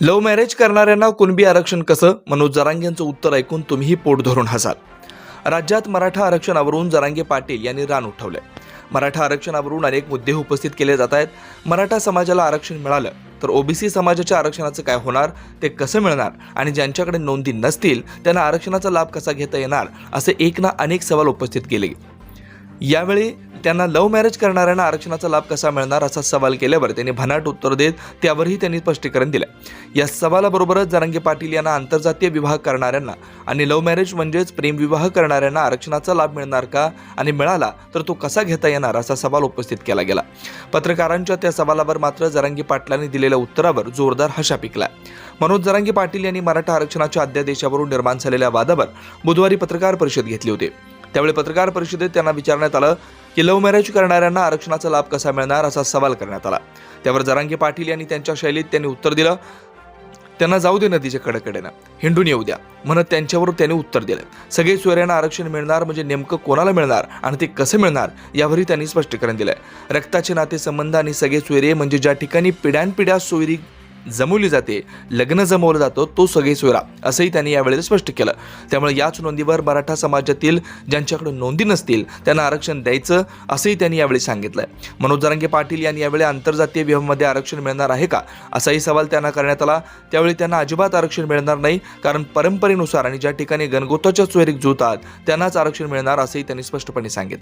Love marriage करणाऱ्यांना कुणबी आरक्षण कसं? मनोज जरांगेंचं उत्तर ऐकून तुम्हीही पोट धरून हसाल. राज्यात मराठा आरक्षणावरून जरांगे पाटील यांनी रान उठवलंय. मराठा आरक्षणावरून अनेक मुद्दे उपस्थित केले जात आहेत. मराठा समाजाला आरक्षण मिळालं तर ओबीसी समाजाच्या आरक्षणाचं काय होणार? ते कसं मिळणार? आणि ज्यांच्याकडे नोंदी नसतील त्यांना आरक्षणाचा लाभ कसा घेता येणार? असे एक ना अनेक सवाल उपस्थित केले. यावेळी त्यांना लव्ह मॅरेज करणाऱ्यांना आरक्षणाचा लाभ कसा मिळणार असा सवाल केल्यावर त्यांनी भनाट उत्तर देत त्यावरही त्यांनी स्पष्टीकरण दिलं या सवालाबरोबरच जरांगे पाटील यांना आंतरजातीय विवाह करणाऱ्यांना आणि लव्ह मॅरेज म्हणजेच प्रेमविवाह करणाऱ्यांना आरक्षणाचा लाभ मिळणार का आणि मिळाला तर तो कसा घेता येणार असा सवाल उपस्थित केला गेला. पत्रकारांच्या त्या सवालावर मात्र जरांगे पाटलांनी दिलेल्या उत्तरावर जोरदार हशा पिकला मनोज जरांगे पाटील यांनी मराठा आरक्षणाच्या अध्यादेशावरून निर्माण झालेल्या वादावर बुधवारी पत्रकार परिषद घेतली होती. त्यावेळी पत्रकार परिषदेत त्यांना विचारण्यात आलं की लव्ह मॅरेज करणाऱ्यांना आरक्षणाचा लाभ कसा मिळणार असा सवाल करण्यात आला. त्यावर जरांगे पाटील यांनी त्यांच्या शैलीत त्यांनी उत्तर दिलं. त्यांना जाऊ दे नदीच्या कडेकडेनं. हिंडून येऊ द्या. म्हणत त्यांच्यावर त्यांनी उत्तर दिलं. सगळे सोयऱ्यांना आरक्षण मिळणार म्हणजे नेमकं कोणाला मिळणार आणि ते कसं मिळणार यावरही त्यांनी स्पष्टीकरण दिलंय. रक्ताचे नाते संबंध आणि सगळे सोयरे म्हणजे ज्या ठिकाणी पिढ्यानपिढ्या सोयरी जमवली जाते. लग्न जमवलं जातं तो सगळे सोयरा असंही त्यांनी यावेळेस स्पष्ट केलं. त्यामुळे याच नोंदीवर मराठा समाजातील ज्यांच्याकडे नोंदी नसतील त्यांना आरक्षण द्यायचं असंही त्यांनी यावेळी सांगितलंय. मनोज जरांगे पाटील यांनी यावेळी आंतरजातीय विवाहामध्ये आरक्षण मिळणार आहे का? असाही सवाल त्यांना करण्यात आला. त्यावेळी त्यांना अजिबात आरक्षण मिळणार नाही कारण परंपरेनुसार आणि ज्या ठिकाणी गणगोताच्या सोयरीक जुळतात त्यांनाच आरक्षण मिळणार असंही त्यांनी स्पष्टपणे सांगितलं.